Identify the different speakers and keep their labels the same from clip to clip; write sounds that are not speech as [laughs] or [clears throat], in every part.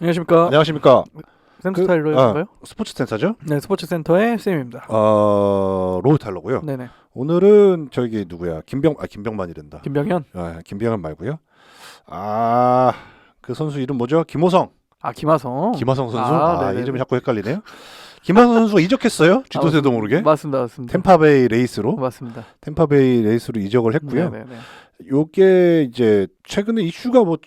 Speaker 1: 안녕하십니까.
Speaker 2: 안녕하십니까.
Speaker 1: 센터
Speaker 2: 그-
Speaker 1: 타일러인가요?
Speaker 2: 스포츠 센터죠?
Speaker 1: 네, 스포츠 센터의 쌤입니다.
Speaker 2: 어, 로우 탈러고요.
Speaker 1: 네네.
Speaker 2: 오늘은 저기 누구야? 김병 아 김병만이란다.
Speaker 1: 김병현.
Speaker 2: 아, 김병만 말고요. 아, 그 선수 이름 뭐죠? 김호성.
Speaker 1: 아 김하성.
Speaker 2: 김하성 선수.
Speaker 1: 아,
Speaker 2: 아. 이름이 자꾸 헷갈리네요. 김하성 선수가 이적했어요. 지도새도 모르게.
Speaker 1: 맞습니다, 맞습니다.
Speaker 2: 템파베이 레이스로
Speaker 1: 맞습니다.
Speaker 2: 템파베이 레이스로 이적을 했고요.
Speaker 1: 네네네.
Speaker 2: 요게 이제 최근에 이슈가 뭐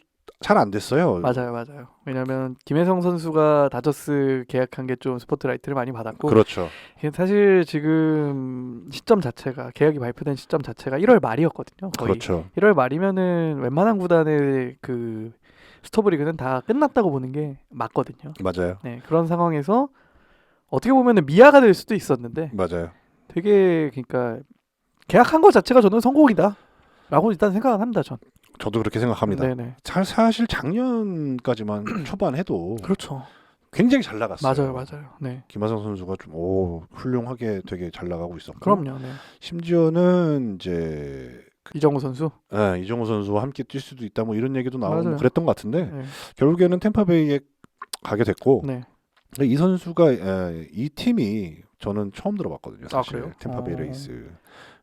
Speaker 2: 잘 안 됐어요.
Speaker 1: 맞아요, 맞아요. 왜냐하면 김혜성 선수가 다저스 계약한 게 좀 스포트라이트를 많이 받았고,
Speaker 2: 그렇죠.
Speaker 1: 이게 사실 지금 시점 자체가 계약이 발표된 시점 자체가 1월 말이었거든요. 거의
Speaker 2: 그렇죠.
Speaker 1: 1월 말이면은 웬만한 구단의 그 스토브 리그는 다 끝났다고 보는 게 맞거든요.
Speaker 2: 맞아요.
Speaker 1: 네, 그런 상황에서 어떻게 보면은 미아가 될 수도 있었는데
Speaker 2: 맞아요.
Speaker 1: 되게 그러니까 계약한 것 자체가 저는 성공이다. 라고 일단 생각은 합니다, 전.
Speaker 2: 저도 그렇게 생각합니다.
Speaker 1: 네네.
Speaker 2: 사- 사실 작년까지만 [clears throat] 초반 해도
Speaker 1: 그렇죠.
Speaker 2: 굉장히 잘 나갔어요.
Speaker 1: 맞아요, 맞아요. 네.
Speaker 2: 김하성 선수가 좀 오, 훌륭하게 되게 잘 나가고 있었고
Speaker 1: 그럼요. 네.
Speaker 2: 심지어는 이제
Speaker 1: 이정우 선수.
Speaker 2: 예, 이정우 선수와 함께 뛸 수도 있다 뭐 이런 얘기도 나오고
Speaker 1: 맞아요.
Speaker 2: 그랬던 것 같은데
Speaker 1: 네.
Speaker 2: 결국에는 템파베이에 가게 됐고
Speaker 1: 네.
Speaker 2: 이 선수가 예, 이 팀이 저는 처음 들어봤거든요.
Speaker 1: 아,
Speaker 2: 사실
Speaker 1: 그래요?
Speaker 2: 템파베이
Speaker 1: 어.
Speaker 2: 레이스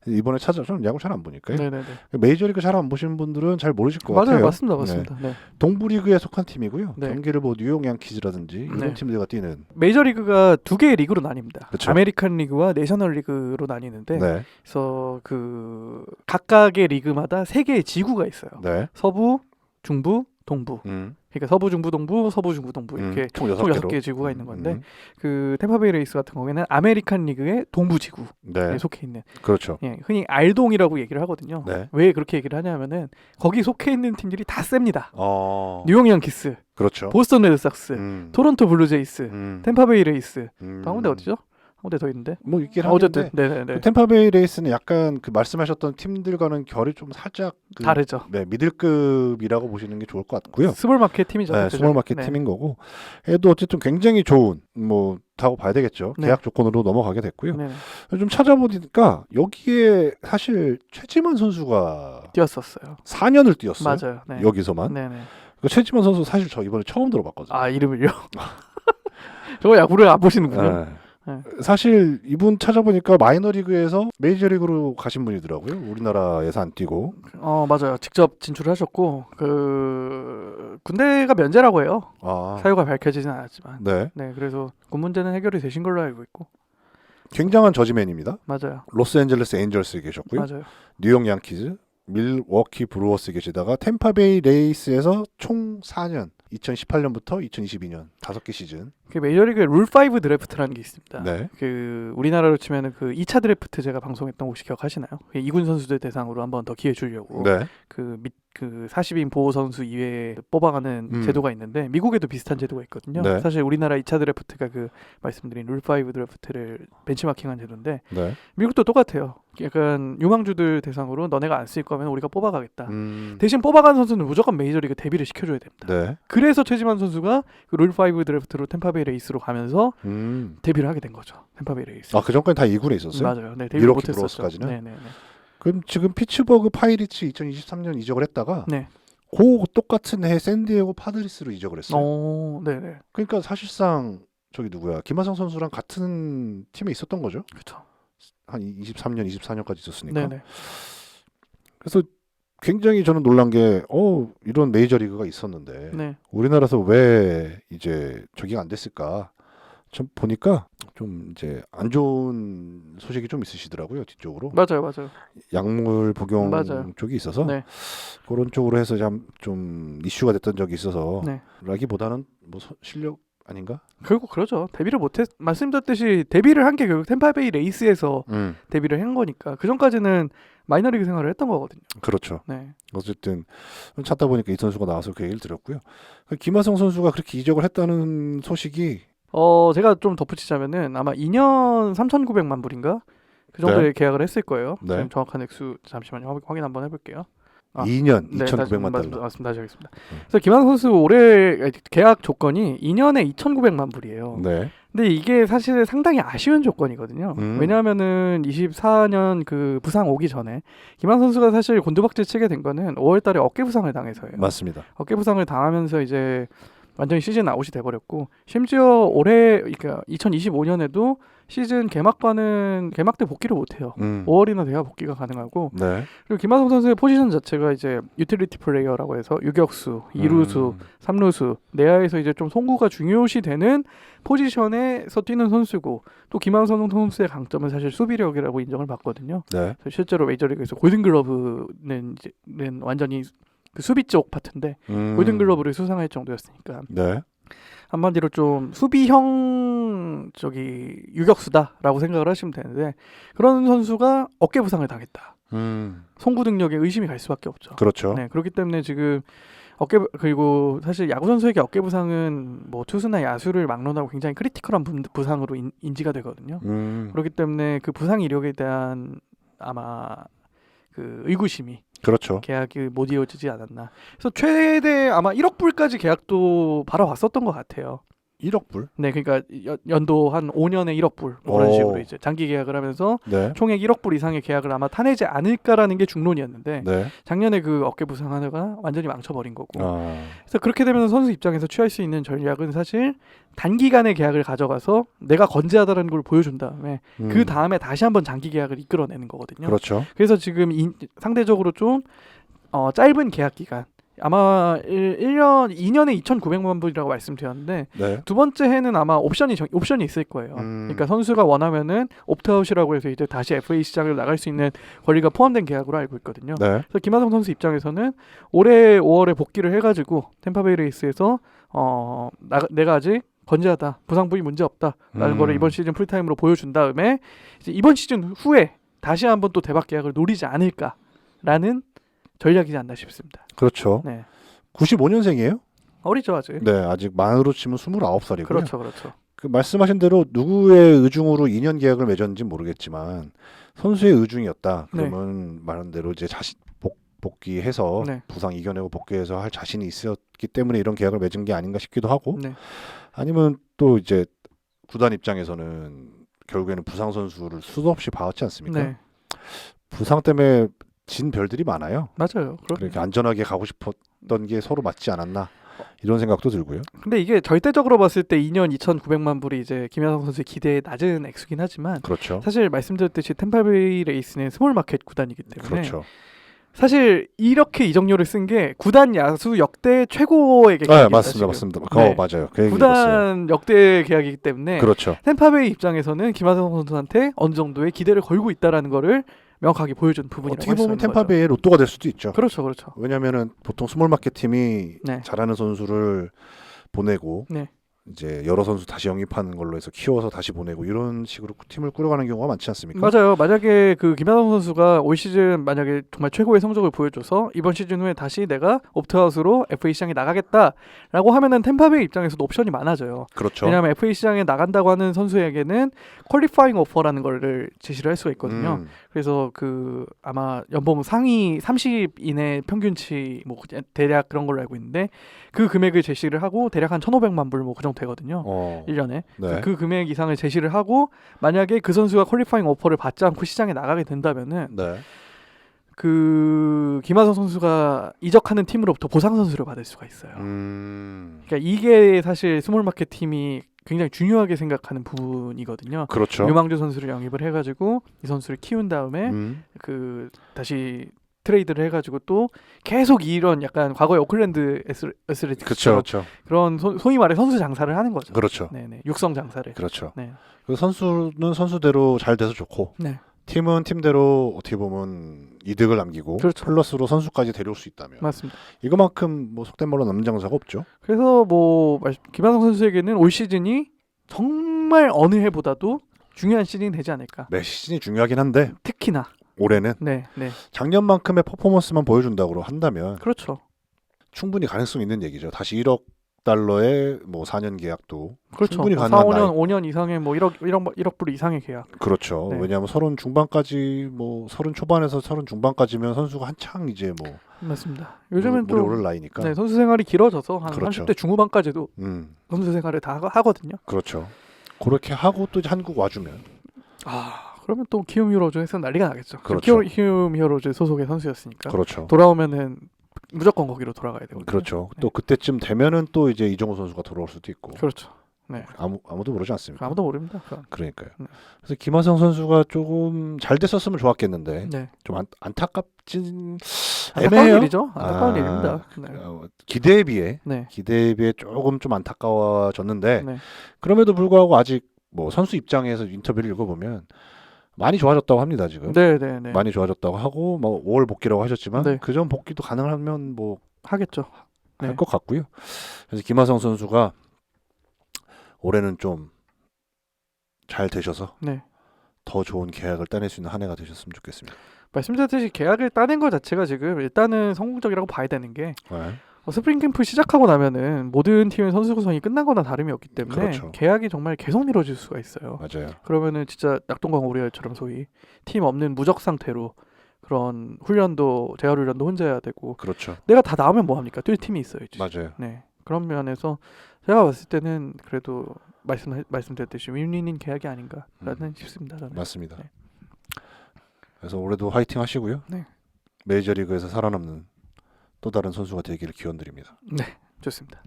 Speaker 2: 이번에 찾아 저는 야구 잘 안 보니까요.
Speaker 1: 네네네.
Speaker 2: 메이저리그 잘 안 보시는 분들은 잘 모르실 것
Speaker 1: 맞아요,
Speaker 2: 같아요.
Speaker 1: 맞습니다, 맞습니다. 네.
Speaker 2: 동부리그에 속한 팀이고요.
Speaker 1: 네.
Speaker 2: 경기를 뭐 뉴욕 양키즈라든지 이런
Speaker 1: 네.
Speaker 2: 팀들과 뛰는
Speaker 1: 메이저리그가 두 개의 리그로 나뉩니다.
Speaker 2: 그쵸.
Speaker 1: 아메리칸 리그와 내셔널 리그로 나뉘는데,
Speaker 2: 네.
Speaker 1: 그래서 그 각각의 리그마다 세 개의 지구가 있어요.
Speaker 2: 네.
Speaker 1: 서부, 중부, 동부.
Speaker 2: 음.
Speaker 1: 그러니까 서부, 중부, 동부, 서부, 중부, 동부 이렇게
Speaker 2: 음, 총 여섯 개로.
Speaker 1: 개의 지구가 있는 건데
Speaker 2: 음.
Speaker 1: 그 템파베이 레이스 같은 경우에는 아메리칸 리그의 동부 지구에
Speaker 2: 네.
Speaker 1: 속해 있는
Speaker 2: 그렇죠.
Speaker 1: 예, 흔히 알동이라고 얘기를 하거든요.
Speaker 2: 네.
Speaker 1: 왜 그렇게 얘기를 하냐면은 거기 속해 있는 팀들이 다 셉니다.
Speaker 2: 어.
Speaker 1: 뉴욕 양키스,
Speaker 2: 그렇죠.
Speaker 1: 보스턴 레드삭스,
Speaker 2: 음.
Speaker 1: 토론토 블루제이스,
Speaker 2: 음.
Speaker 1: 템파베이 레이스.
Speaker 2: 음.
Speaker 1: 또한 군데 어디죠? 한 군데 더 있는데.
Speaker 2: 뭐 있긴
Speaker 1: 아, 어쨌든
Speaker 2: 한데
Speaker 1: 네네네
Speaker 2: 그 템파베이 레이스는 약간 그 말씀하셨던 팀들과는 결이 좀 살짝 그
Speaker 1: 다르죠.
Speaker 2: 네, 미들급이라고 보시는 게 좋을 것 같고요.
Speaker 1: 스몰 마켓 팀이죠.
Speaker 2: 네? 스몰 마켓
Speaker 1: 네.
Speaker 2: 팀인 거고. 해도 어쨌든 굉장히 좋은 뭐 다고 봐야 되겠죠.
Speaker 1: 네.
Speaker 2: 계약 조건으로 넘어가게 됐고요.
Speaker 1: 네네.
Speaker 2: 좀 찾아보니까 여기에 사실 최지만 선수가
Speaker 1: 뛰었었어요.
Speaker 2: 4년을 뛰었어요.
Speaker 1: 맞아요. 네.
Speaker 2: 여기서만.
Speaker 1: 네네.
Speaker 2: 그 최지만 선수 사실 저 이번에 처음 들어봤거든요.
Speaker 1: 아 이름을요? [laughs] 저거 야구를 안 보시는군요.
Speaker 2: 네.
Speaker 1: 네.
Speaker 2: 사실 이분 찾아보니까 마이너리그에서 메이저리그로 가신 분이더라고요. 우리나라에서 안 뛰고.
Speaker 1: 어 맞아요. 직접 진출하셨고 그 군대가 면제라고 해요.
Speaker 2: 아,
Speaker 1: 사유가 밝혀지진 않았지만.
Speaker 2: 네.
Speaker 1: 네, 그래서 그 문제는 해결이 되신 걸로 알고 있고.
Speaker 2: 굉장한 저지맨입니다.
Speaker 1: 맞아요.
Speaker 2: 로스앤젤레스 에인절스에 계셨고요.
Speaker 1: 맞아요.
Speaker 2: 뉴욕 양키즈, 밀워키 브루어스 계시다가 템파베이 레이스에서 총 4년, 2018년부터 2022년 다섯 개 시즌.
Speaker 1: 그 메이저리그에 룰5 드래프트라는 게 있습니다.
Speaker 2: 네.
Speaker 1: 그 우리나라로 치면은 그 2차 드래프트 제가 방송했던 거 혹시 기억하시나요? 그 이군 선수들 대상으로 한번 더 기회 주려고
Speaker 2: 네.
Speaker 1: 그 밑 그 40인 보호 선수 이외에 뽑아가는
Speaker 2: 음.
Speaker 1: 제도가 있는데 미국에도 비슷한 제도가 있거든요.
Speaker 2: 네.
Speaker 1: 사실 우리나라 2차 드래프트가 그 말씀드린 룰5 드래프트를 벤치마킹한 제도인데
Speaker 2: 네.
Speaker 1: 미국도 똑같아요. 약간 유망주들 대상으로 너네가 안 쓸 거면 우리가 뽑아가겠다.
Speaker 2: 음,
Speaker 1: 대신 뽑아간 선수는 무조건 메이저리그 데뷔를 시켜줘야 됩니다.
Speaker 2: 네.
Speaker 1: 그래서 최지만 선수가 그 룰5 드래프트로 템파베이 레이스로 가면서
Speaker 2: 음.
Speaker 1: 데뷔를 하게 된 거죠. 템파베이 레이스.
Speaker 2: 아, 그 전까지 다 2군에 있었어요?
Speaker 1: 맞아요. 네, 데뷔 못했었죠. 네네네.
Speaker 2: 그럼 지금 피츠버그 파이리츠 2023년 이적을 했다가
Speaker 1: 네.
Speaker 2: 그 똑같은 해 샌디에고 파드리스로 이적을 했어요.
Speaker 1: 어, 네네.
Speaker 2: 그러니까 사실상 저기 누구야? 김하성 선수랑 같은 팀에 있었던 거죠.
Speaker 1: 그렇죠.
Speaker 2: 한 23년, 24년까지 있었으니까.
Speaker 1: 네네.
Speaker 2: 그래서 굉장히 저는 놀란 게, 어, 이런 메이저 리그가 있었는데,
Speaker 1: 네.
Speaker 2: 우리나라에서 왜 이제 저기가 안 됐을까? 좀 보니까 좀 이제 안 좋은 소식이 좀 있으시더라고요, 뒤쪽으로.
Speaker 1: 맞아요, 맞아요.
Speaker 2: 약물 복용
Speaker 1: 맞아요.
Speaker 2: 쪽이 있어서
Speaker 1: 네.
Speaker 2: 그런 쪽으로 해서 좀, 좀 이슈가 됐던 적이 있어서
Speaker 1: 네.
Speaker 2: 라기보다는 뭐 서- 실력 아닌가?
Speaker 1: 결국 그러죠. 데뷔를 못했 말씀드렸듯이 데뷔를 한 게 결국 템파베이 레이스에서
Speaker 2: 음,
Speaker 1: 데뷔를 한 거니까 그 전까지는 마이너리그 생활을 했던 거거든요.
Speaker 2: 그렇죠.
Speaker 1: 네.
Speaker 2: 어쨌든 찾다 보니까 이 선수가 나와서 그 얘기를 들었고요. 그 김하성 선수가 그렇게 이적을 했다는 소식이
Speaker 1: 어 제가 좀 덧붙이자면은 아마 2년 3,900만 불인가 그 정도의 계약을 했을 거예요.
Speaker 2: 네.
Speaker 1: 지금 정확한 액수 잠시만요 확- 확인 한번 해볼게요. 아.
Speaker 2: 2년
Speaker 1: 네, 다시
Speaker 2: 2,900만
Speaker 1: 말씀-
Speaker 2: 달러.
Speaker 1: 맞습니다. 다시 하겠습니다.
Speaker 2: 음.
Speaker 1: 그래서 김하성 선수 올해 계약 조건이 2년에 2,900만 불이에요.
Speaker 2: 네.
Speaker 1: 근데 이게 사실 상당히 아쉬운 조건이거든요.
Speaker 2: 음.
Speaker 1: 왜냐하면은 24년 그 부상 오기 전에 김한 선수가 사실 곤두박질 치게 된 거는 5월달에 어깨 부상을 당해서예요.
Speaker 2: 맞습니다.
Speaker 1: 어깨 부상을 당하면서 이제 완전히 시즌 아웃이 돼버렸고 심지어 올해 그러니까 2025년에도 시즌 개막과는 개막 때 복귀를 못해요.
Speaker 2: 음.
Speaker 1: 5월이나 돼야 복귀가 가능하고
Speaker 2: 네.
Speaker 1: 그리고 김하성 선수의 포지션 자체가 이제 유틸리티 플레이어라고 해서 유격수, 이루수,
Speaker 2: 음.
Speaker 1: 삼루수 내야에서 이제 좀 송구가 중요시 되는 포지션에서 뛰는 선수고 또 김하성 선수의 강점은 사실 수비력이라고 인정을 받거든요.
Speaker 2: 네.
Speaker 1: 실제로 메이저리그에서 골든글러브는 이제는 완전히 그 수비 쪽 파트인데
Speaker 2: 음.
Speaker 1: 골든 글러브를 수상할 정도였으니까
Speaker 2: 네.
Speaker 1: 한마디로 좀 수비형 저기 유격수다라고 생각을 하시면 되는데 그런 선수가 어깨 부상을 당했다.
Speaker 2: 음.
Speaker 1: 송구 능력에 의심이 갈 수밖에 없죠.
Speaker 2: 그렇죠.
Speaker 1: 네, 그렇기 때문에 지금 어깨 부- 그리고 사실 야구 선수에게 어깨 부상은 뭐 투수나 야수를 막론하고 굉장히 크리티컬한 분- 부상으로 인, 인지가 되거든요.
Speaker 2: 음.
Speaker 1: 그렇기 때문에 그 부상 이력에 대한 아마 그 의구심이
Speaker 2: 그렇죠.
Speaker 1: 계약이 못 이어지지 않았나. 그래서 최대 아마 1억 불까지 계약도 바라왔었던 것 같아요.
Speaker 2: 1억 불.
Speaker 1: 네, 그러니까 연- 연도 한 5년에 1억 불뭐 그런
Speaker 2: 오.
Speaker 1: 식으로 이제 장기 계약을 하면서
Speaker 2: 네.
Speaker 1: 총액 1억 불 이상의 계약을 아마 타내지 않을까라는 게 중론이었는데
Speaker 2: 네.
Speaker 1: 작년에 그 어깨 부상 하나가 완전히 망쳐버린 거고.
Speaker 2: 아.
Speaker 1: 그래서 그렇게 되면 선수 입장에서 취할 수 있는 전략은 사실 단기간의 계약을 가져가서 내가 건재하다는 걸 보여준 다음에
Speaker 2: 음.
Speaker 1: 그 다음에 다시 한번 장기 계약을 이끌어내는 거거든요.
Speaker 2: 그렇죠.
Speaker 1: 그래서 지금 인- 상대적으로 좀 어, 짧은 계약 기간 아마 1, 1년 2년에 2,900만 불이라고 말씀드렸는데
Speaker 2: 네.
Speaker 1: 두 번째 해는 아마 옵션이 정- 옵션이 있을 거예요.
Speaker 2: 음.
Speaker 1: 그러니까 선수가 원하면은 옵트아웃이라고 해서 이제 다시 FA 시장을 나갈 수 있는 권리가 포함된 계약으로 알고 있거든요.
Speaker 2: 네.
Speaker 1: 그래서 김하성 선수 입장에서는 올해 5월에 복귀를 해가지고 템파베이 레이스에서 어 나, 내가 아직 건재하다 부상 부위 문제 없다라는
Speaker 2: 음.
Speaker 1: 거를 이번 시즌 풀타임으로 보여준 다음에 이제 이번 시즌 후에 다시 한번 또 대박 계약을 노리지 않을까라는 전략이지 않나 싶습니다.
Speaker 2: 그렇죠.
Speaker 1: 네
Speaker 2: 95년생이에요?
Speaker 1: 어리죠 아직.
Speaker 2: 네, 아직 만으로 치면 29살이고요.
Speaker 1: 그렇죠 그렇죠.
Speaker 2: 그 말씀하신 대로 누구의 의중으로 2년 계약을 맺었는지 모르겠지만 선수의 의중이었다.
Speaker 1: 네.
Speaker 2: 그러면 말한 대로 이제 자신 복, 복귀해서
Speaker 1: 네.
Speaker 2: 부상 이겨내고 복귀해서 할 자신이 있었기 때문에 이런 계약을 맺은 게 아닌가 싶기도 하고
Speaker 1: 네
Speaker 2: 아니면 또 이제 구단 입장에서는 결국에는 부상 선수를 수도 없이 봐왔지 않습니까?
Speaker 1: 네
Speaker 2: 부상 때문에 진 별들이 많아요.
Speaker 1: 맞아요. 그렇
Speaker 2: 그렇게 안전하게 가고 싶었던 게 서로 맞지 않았나 이런 생각도 들고요.
Speaker 1: 근데 이게 절대적으로 봤을 때 2년 2,900만 불이 이제 김하성 선수의 기대에 낮은 액수긴 하지만
Speaker 2: 그렇죠.
Speaker 1: 사실 말씀드렸듯이 템파베이 레이스는 스몰 마켓 구단이기 때문에
Speaker 2: 그렇죠.
Speaker 1: 사실 이렇게 이적료를 쓴 게 구단 야수 역대 최고의
Speaker 2: 네,
Speaker 1: 계약입니다.
Speaker 2: 맞습니다,
Speaker 1: 지금.
Speaker 2: 맞습니다.
Speaker 1: 네.
Speaker 2: 어, 맞아요. 그 얘기 들었어요.
Speaker 1: 구단 역대 계약이기 때문에
Speaker 2: 그렇죠.
Speaker 1: 템파베이 입장에서는 김하성 선수한테 어느 정도의 기대를 걸고 있다라는 거를 명확하게 보여준 부분이라고
Speaker 2: 어떻게 보면. 템파베이의 로또가 될 수도 있죠.
Speaker 1: 그렇죠, 그렇죠.
Speaker 2: 왜냐하면은 보통 스몰 마켓 팀이
Speaker 1: 네.
Speaker 2: 잘하는 선수를 보내고
Speaker 1: 네.
Speaker 2: 이제 여러 선수 다시 영입하는 걸로 해서 키워서 다시 보내고 이런 식으로 팀을 꾸려가는 경우가 많지 않습니까?
Speaker 1: 맞아요. 만약에 그 김하성 선수가 올 시즌 만약에 정말 최고의 성적을 보여줘서 이번 시즌 후에 다시 내가 옵트아웃으로 FA 시장에 나가겠다라고 하면은 템파베이 입장에서도 옵션이 많아져요.
Speaker 2: 그렇죠.
Speaker 1: 왜냐하면 FA 시장에 나간다고 하는 선수에게는 퀄리파잉 오퍼라는 거를 제시를 할 수가 있거든요.
Speaker 2: 음,
Speaker 1: 그래서 그 아마 연봉 상위 30 이내 평균치 뭐 그냥 대략 그런 걸로 알고 있는데 그 금액을 제시를 하고 대략 한 1,500만 불뭐그 정도 되거든요.
Speaker 2: 어,
Speaker 1: 1년에.
Speaker 2: 네.
Speaker 1: 그 금액 이상을 제시를 하고 만약에 그 선수가 퀄리파잉 오퍼를 받지 않고 시장에 나가게 된다면은
Speaker 2: 네.
Speaker 1: 그 김하성 선수가 이적하는 팀으로부터 보상 선수를 받을 수가 있어요.
Speaker 2: 음,
Speaker 1: 그러니까 이게 사실 스몰 마켓 팀이 굉장히 중요하게 생각하는 부분이거든요.
Speaker 2: 그렇죠.
Speaker 1: 유망주 선수를 영입을 해가지고 이 선수를 키운 다음에
Speaker 2: 음,
Speaker 1: 그 다시 트레이드를 해가지고 또 계속 이런 약간 과거의 오클랜드 에스레틱스처럼
Speaker 2: 그렇죠,
Speaker 1: 그런 소, 소위 말해 선수 장사를 하는 거죠.
Speaker 2: 그렇죠,
Speaker 1: 네네 육성 장사를.
Speaker 2: 그렇죠.
Speaker 1: 네.
Speaker 2: 그 선수는 선수대로 잘 돼서 좋고
Speaker 1: 네.
Speaker 2: 팀은 팀대로 어떻게 보면 이득을 남기고
Speaker 1: 그렇죠.
Speaker 2: 플러스로 선수까지 데려올 수 있다면
Speaker 1: 맞습니다.
Speaker 2: 이거만큼 뭐 속된 말로 남는 장사가 없죠.
Speaker 1: 그래서 뭐 말- 김하성 선수에게는 올 시즌이 정말 어느 해보다도 중요한 시즌이 되지 않을까.
Speaker 2: 매 시즌이 중요하긴 한데
Speaker 1: 특히나
Speaker 2: 올해는
Speaker 1: 네, 네,
Speaker 2: 작년만큼의 퍼포먼스만 보여준다고 한다면
Speaker 1: 그렇죠.
Speaker 2: 충분히 가능성 있는 얘기죠. 다시 1억 달러의 뭐 4년 계약도
Speaker 1: 그렇죠.
Speaker 2: 충분히
Speaker 1: 뭐
Speaker 2: 가능한
Speaker 1: 4, 5년,
Speaker 2: 나이.
Speaker 1: 5년 이상의 뭐 1억, 1억, 1억 불 이상의 계약.
Speaker 2: 그렇죠.
Speaker 1: 네.
Speaker 2: 왜냐하면 서른 중반까지 뭐 서른 초반에서 서른 중반까지면 선수가 한창 이제 뭐
Speaker 1: 맞습니다. 요즘은
Speaker 2: 물에
Speaker 1: 또
Speaker 2: 오를 나이니까.
Speaker 1: 네, 선수 생활이 길어져서 한
Speaker 2: 그렇죠.
Speaker 1: 30대 중후반까지도
Speaker 2: 음,
Speaker 1: 선수 생활을 다 하- 하거든요.
Speaker 2: 그렇죠. 그렇게 하고 또 한국 와주면
Speaker 1: 아, 그러면 또 키움 히어로즈에서 난리가 나겠죠.
Speaker 2: 그렇죠.
Speaker 1: 키움 히어로즈 소속의 선수였으니까
Speaker 2: 그렇죠.
Speaker 1: 돌아오면은 무조건 거기로 돌아가야 되거든요.
Speaker 2: 그렇죠.
Speaker 1: 네.
Speaker 2: 또 그때쯤 되면은 또 이제 이정우 선수가 돌아올 수도 있고
Speaker 1: 그렇죠. 네.
Speaker 2: 아무 아무도 모르지 않습니까?
Speaker 1: 아무도 모릅니다. 그건.
Speaker 2: 그러니까요.
Speaker 1: 네.
Speaker 2: 그래서 김하성 선수가 조금 잘 됐었으면 좋았겠는데
Speaker 1: 네.
Speaker 2: 좀 안, 안타깝진
Speaker 1: 안타까운
Speaker 2: 애매해요.
Speaker 1: 일이죠. 안타까운
Speaker 2: 아,
Speaker 1: 일입니다. 네.
Speaker 2: 어, 기대에 비해
Speaker 1: 네.
Speaker 2: 기대에 비해 조금 좀 안타까워졌는데
Speaker 1: 네.
Speaker 2: 그럼에도 불구하고 아직 뭐 선수 입장에서 인터뷰를 읽어보면 많이 좋아졌다고 합니다 지금.
Speaker 1: 네, 네, 네.
Speaker 2: 많이 좋아졌다고 하고 뭐 5월 복귀라고 하셨지만
Speaker 1: 네.
Speaker 2: 그전 복귀도 가능하면 뭐
Speaker 1: 하겠죠. 네.
Speaker 2: 같고요. 그래서 김하성 선수가 올해는 좀 잘 되셔서
Speaker 1: 네.
Speaker 2: 더 좋은 계약을 따낼 수 있는 한 해가 되셨으면 좋겠습니다.
Speaker 1: 말씀드렸듯이 계약을 따낸 것 자체가 지금 일단은 성공적이라고 봐야 되는 게
Speaker 2: 네.
Speaker 1: 어, 스프링 캠프 시작하고 나면은 모든 팀의 선수 구성이 끝난 거나 다름이 없기 때문에
Speaker 2: 그렇죠.
Speaker 1: 계약이 정말 계속 미뤄질 수가 있어요.
Speaker 2: 맞아요.
Speaker 1: 그러면은 진짜 낙동강 오리알처럼 소위 팀 없는 무적 상태로 그런 훈련도 재활 훈련도 혼자 해야 되고
Speaker 2: 그렇죠.
Speaker 1: 내가 다 나오면 뭐 합니까? 뛸 팀이 있어야지.
Speaker 2: 맞아요.
Speaker 1: 네. 그런 면에서 제가 봤을 때는 그래도 말씀 말씀드렸듯이 윈윈인 계약이 아닌가라는 싶습니다. 저는.
Speaker 2: 맞습니다.
Speaker 1: 네.
Speaker 2: 그래서 올해도 화이팅 하시고요.
Speaker 1: 네.
Speaker 2: 메이저리그에서 살아남는 또 다른 선수가 되기를 기원드립니다.
Speaker 1: 네, 좋습니다.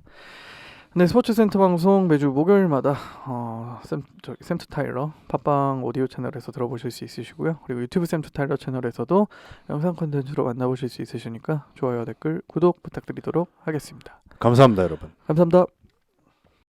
Speaker 1: 네, 스포츠 센터 방송 매주 목요일마다 어, 샘, 저기 샘투 타일러 팟빵 오디오 채널에서 들어보실 수 있으시고요. 그리고 유튜브 샘투 타일러 채널에서도 영상 콘텐츠로 만나보실 수 있으시니까 좋아요, 댓글, 구독 부탁드리도록 하겠습니다.
Speaker 2: 감사합니다, 여러분.
Speaker 1: 감사합니다.